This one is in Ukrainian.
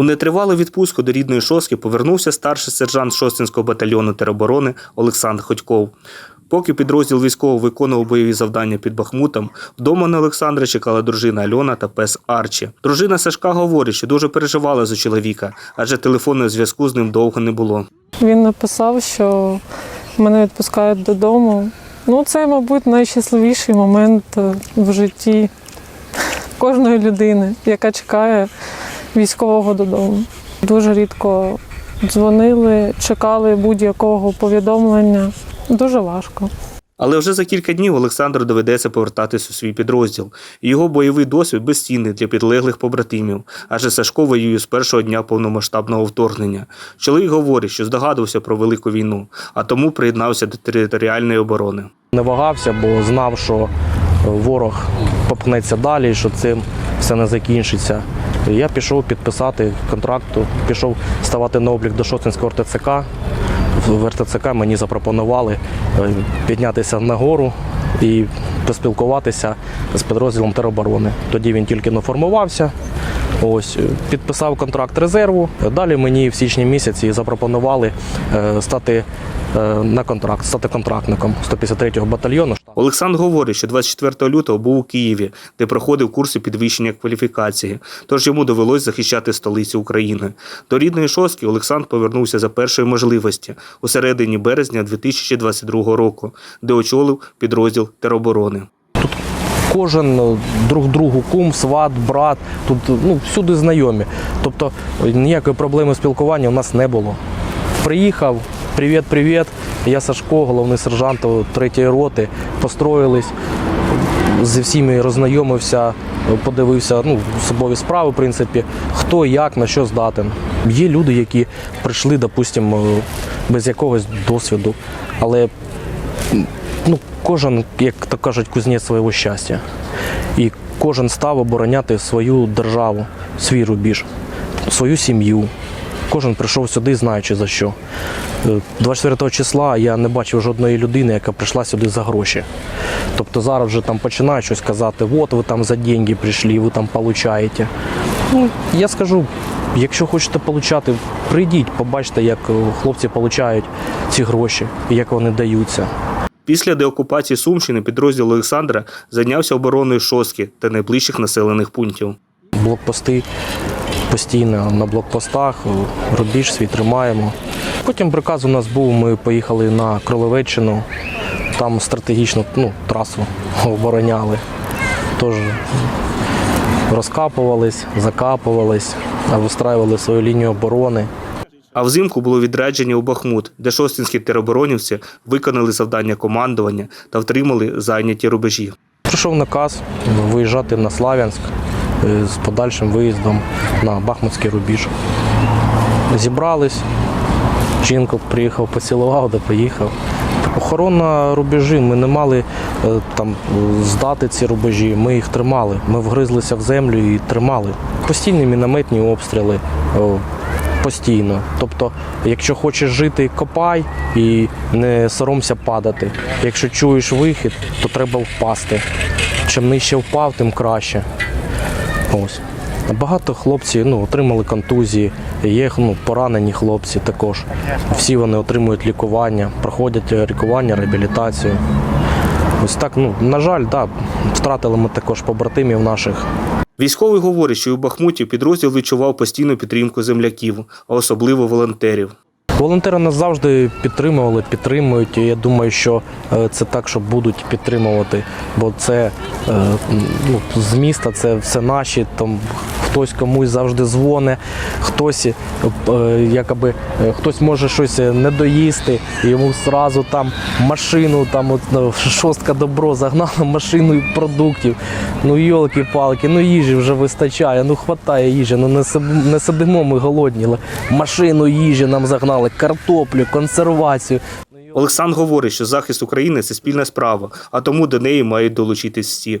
У нетривалу відпустку до рідної шостки повернувся старший сержант Шостинського батальйону тероборони Олександр Ходьков. Поки підрозділ військово виконував бойові завдання під Бахмутом, вдома на Олександра чекала дружина Альона та пес Арчі. Дружина Сашка говорить, що дуже переживала за чоловіка, адже телефонного зв'язку з ним довго не було. Він написав, що мене відпускають додому. Ну, це, мабуть, найщасливіший момент е, в житті кожної людини, яка чекає військового додому. Дуже рідко дзвонили, чекали будь-якого повідомлення. Дуже важко. Але вже за кілька днів Олександру доведеться повертатись у свій підрозділ. Його бойовий досвід безцінний для підлеглих побратимів, адже Сашко воює з першого дня повномасштабного вторгнення. Чоловік говорить, що здогадувався про велику війну, а тому приєднався до територіальної оборони. Не вагався, бо знав, що ворог попнеться далі, що цим все не закінчиться. Я пішов підписати контракту, пішов ставати на облік до Шостинського РТЦК. В РТЦК мені запропонували е, піднятися нагору і поспілкуватися з підрозділом тероборони. Тоді він тільки не формувався. Ось е, підписав контракт резерву. Далі мені в січні місяці запропонували е, стати на контракт, стати контрактником 153-го батальйону. Олександр говорить, що 24 лютого був у Києві, де проходив курси підвищення кваліфікації, тож йому довелось захищати столицю України. До рідної шостки Олександр повернувся за першої можливості у середині березня 2022 року, де очолив підрозділ тероборони. Тут Кожен е, друг другу кум, сват, брат, тут ну, всюди знайомі. Тобто ніякої проблеми спілкування у нас не було. Приїхав, привіт, привіт. Я Сашко, головний сержант третьої роти. Построїлись, зі всіми роззнайомився, подивився ну, особові справи, в принципі, хто як на що здатен. Є люди, які прийшли, допустимо, без якогось досвіду, але ну, кожен, як то кажуть, кузнець свого щастя. І кожен став обороняти свою державу, свій рубіж, свою сім'ю. Кожен прийшов сюди, знаючи за що. Е, 24 числа я не бачив жодної людини, яка прийшла сюди за гроші. Тобто зараз вже там починають щось казати, от ви там за деньги прийшли, ви там получаєте. Ну, я скажу, якщо хочете получати, прийдіть, побачите, як е, хлопці получають ці гроші і як вони даються. Після деокупації Сумщини підрозділ Олександра зайнявся обороною шостки та найближчих населених пунктів. блокпости постійно на блокпостах, рубіж свій тримаємо. Потім приказ у нас був, ми поїхали на Кролевеччину, там стратегічну ну, трасу обороняли. Тож розкапувались, закапувались, вистраювали свою лінію оборони. А взимку було відрядження у Бахмут, де шостинські тероборонівці виконали завдання командування та втримали зайняті рубежі. Прийшов наказ виїжджати на Слав'янськ з подальшим виїздом на Бахмутський рубіж. Зібрались, жінку приїхав, поцілував, де поїхав. Охорона рубежі, ми не мали е, там здати ці рубежі, ми їх тримали. Ми вгризлися в землю і тримали. Постійні мінометні обстріли. Постійно. Тобто, якщо хочеш жити, копай і не соромся падати. Якщо чуєш вихід, то треба впасти. Чим нижче впав, тим краще. Ось. Багато хлопців ну, отримали контузії, є ну, поранені хлопці також. Всі вони отримують лікування, проходять лікування, реабілітацію. Ось так, ну, на жаль, да, втратили ми також побратимів наших. Військовий говорить, що у Бахмуті підрозділ відчував постійну підтримку земляків, а особливо волонтерів. Волонтери нас завжди підтримували, підтримують. І я думаю, що е, це так, що будуть підтримувати, бо це е, ну, з міста, це все наші. Там хтось комусь завжди дзвоне, хтось е, якоби е, хтось може щось не доїсти, і йому зразу там машину, там от ну, шостка добро загнала машину продуктів. Ну йолки-палки, ну їжі вже вистачає, ну хватає їжі, ну не сидимо, ми голодні, машину їжі нам загнали, картоплю, консервацію. Олександр говорить, що захист України це спільна справа, а тому до неї мають долучитись всі.